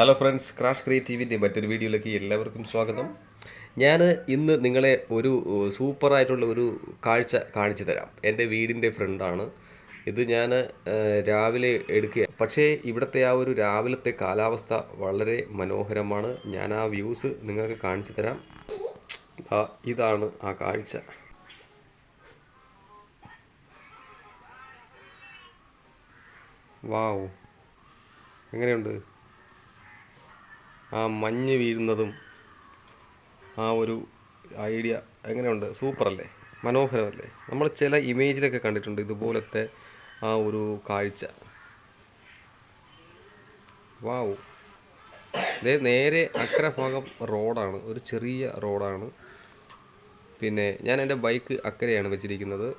Hello friends crash ക്രിയേറ്റീവിന്റെ മറ്റൊരു വീഡിയോയിലേക്ക് എല്ലാവർക്കും സ്വാഗതം. ഞാൻ ഇന്ന് നിങ്ങളെ ഒരു സൂപ്പറായിട്ടുള്ള ഒരു കാഴ്ച കാണിച്ചു തരാം. എന്റെ വീടിന്റെ ഫ്രണ്ടാണ്. ഇത് ഞാൻ രാവിലെ എടുക്കുക. പക്ഷേ ഇവിടുത്തെ ആ ഒരു രാവിലത്തെ കാലാവസ്ഥ വളരെ മനോഹരമാണ്. ഞാൻ ആ വ്യൂസ് നിങ്ങൾക്ക് കാണിച്ചു തരാം. ഇതാണ് ആ കാഴ്ച. വാവ്. എങ്ങനെയുണ്ട്? ആ മഞ്ഞ് വീഴുന്നതും ആ ഒരു ഐഡിയ എങ്ങനെയുണ്ട്? സൂപ്പറല്ലേ? മനോഹരമല്ലേ? നമ്മൾ ചില ഇമേജിലൊക്കെ കണ്ടിട്ടുണ്ട് ഇതുപോലത്തെ ആ ഒരു കാഴ്ച. വാവു ദേ നേരെ അക്കര ഭാഗം റോഡാണ്. ഒരു ചെറിയ റോഡാണ്. പിന്നെ ഞാൻ എന്റെ ബൈക്ക് അക്കരെയാണ് വെച്ചിരിക്കുന്നത്.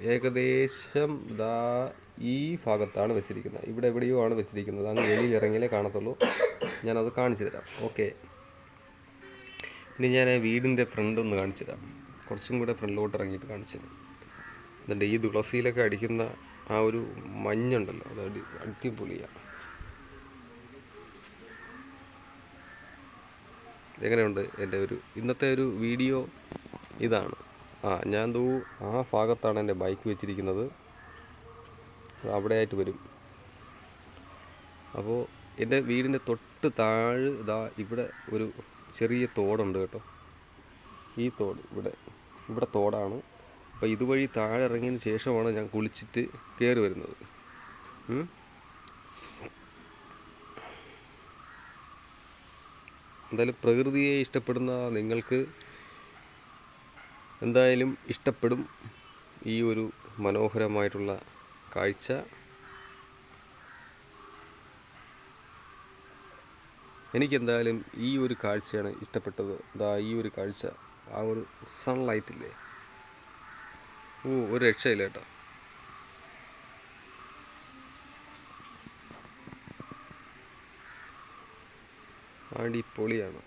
ഏകദേശം ദാ ഈ ഭാഗത്താണ് വെച്ചിരിക്കുന്നത്. ഇവിടെ എവിടെയോ ആണ് വെച്ചിരിക്കുന്നത്. അങ്ങ് വെളിയിൽ ഇറങ്ങിയാലേ കാണത്തുള്ളൂ. ഞാനത് കാണിച്ചു തരാം. ഓക്കെ. ഇനി ഞാൻ വീടിന്റെ ഫ്രണ്ട് ഒന്ന് കാണിച്ചു തരാം. കുറച്ചും കൂടെ ഫ്രണ്ടിലോട്ട് ഇറങ്ങിയിട്ട് കാണിച്ചു തരാം. എന്നിട്ട് ഈ തുളസിയിലൊക്കെ അടിക്കുന്ന ആ ഒരു മഞ്ഞുണ്ടല്ലോ. അത് അടി അടിപൊളിയാണ് എങ്ങനെയുണ്ട് എന്റെ ഒരു ഇന്നത്തെ ഒരു വീഡിയോ ഇതാണ്. ആ ഞാൻ ദൂ ആ ഭാഗത്താണ് എന്റെ ബൈക്ക് വെച്ചിരിക്കുന്നത്. അവിടെ ആയിട്ട് വരും. അപ്പോൾ എന്റെ വീടിന്റെ തൊട്ട് താഴെ ഇതാ ഇവിടെ ഒരു ചെറിയ തോടുണ്ട് കേട്ടോ. ഈ തോട് ഇവിടെ ഇവിടെ തോടാണ്. അപ്പോൾ ഇതുവഴി താഴെ ഇറങ്ങിയതിന് ശേഷമാണ് ഞാൻ കുളിച്ചിട്ട് കയറി വരുന്നത്. എന്തായാലും പ്രകൃതിയെ ഇഷ്ടപ്പെടുന്ന നിങ്ങൾക്ക് എന്തായാലും ഇഷ്ടപ്പെടും ഈ ഒരു മനോഹരമായിട്ടുള്ള കാഴ്ച. എനിക്കെന്തായാലും ഈ ഒരു കാഴ്ചയാണ് ഇഷ്ടപ്പെട്ടത്. ഇതാ ഈ ഒരു കാഴ്ച. ആ ഒരു സൺലൈറ്റില്ലേ ഓ ഒരു രക്ഷയില്ല കേട്ടോ. അടിപൊളിയാണ്.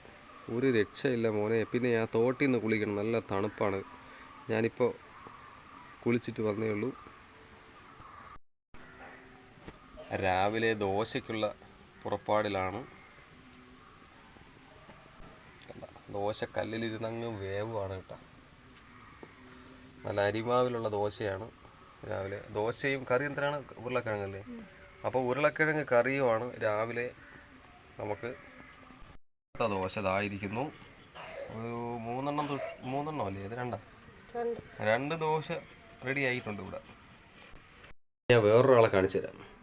ഒരു രക്ഷയില്ല മോനെ. പിന്നെ ഞാൻ തോട്ടിൽ നിന്ന് കുളിക്കണം. നല്ല തണുപ്പാണ്. ഞാനിപ്പോൾ കുളിച്ചിട്ട് വന്നേ ഉള്ളൂ. രാവിലെ ദോശയ്ക്കുള്ള പുറപ്പാടിലാണ്. ദോശ കല്ലിലിരുന്നങ്ങ് വേവാണ് കേട്ടോ. നല്ല അരിമാവിലുള്ള ദോശയാണ് രാവിലെ. ദോശയും കറി എന്തിനാണ് ഉരുളക്കിഴങ്ങല്ലേ? അപ്പോൾ ഉരുളക്കിഴങ്ങ് കറിയുമാണ് രാവിലെ നമുക്ക് ദോശ ഇതായിരിക്കുന്നു. ഒരു മൂന്നെണ്ണം മൂന്നെണ്ണം അല്ലേ? ഇത് രണ്ടാ? രണ്ട്. ദോശ റെഡി ആയിട്ടുണ്ട് ഇവിടെ. ഞാൻ വേറൊരാളെ കാണിച്ചു തരാം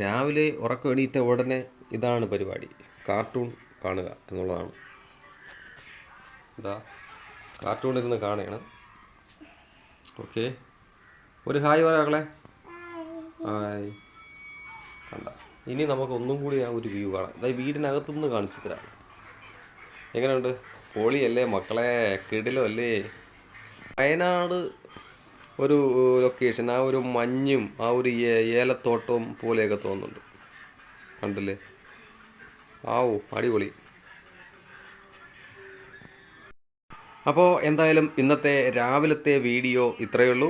രാവിലെ ഉറക്കം എണീറ്റ ഉടനെ ഇതാണ് പരിപാടി. കാർട്ടൂൺ കാണുക എന്നുള്ളതാണ്. ഇതാ കാർട്ടൂൺ ഇരുന്ന് കാണുകയാണ്. ഓക്കെ. ഒരു ഹായ് പറയാക്കളെ ഹായ്. കണ്ട. ഇനി നമുക്ക് ഒന്നും കൂടി ആ ഒരു വ്യൂ കാണാം. അതായത് വീടിനകത്തുനിന്ന് കാണിച്ചു തരാം എങ്ങനെയുണ്ട്? പൊളിയല്ലേ മക്കളെ? കിടിലോ അല്ലേ വയനാട് ഒരു ലൊക്കേഷൻ ആ ഒരു മഞ്ഞും ആ ഒരു ഏലത്തോട്ടവും പോലെയൊക്കെ തോന്നുന്നുണ്ട്. കണ്ടില്ലേ? ആവോ അടിപൊളി. അപ്പോൾ എന്തായാലും ഇന്നത്തെ രാവിലത്തെ വീഡിയോ ഇത്രയേ ഉള്ളൂ.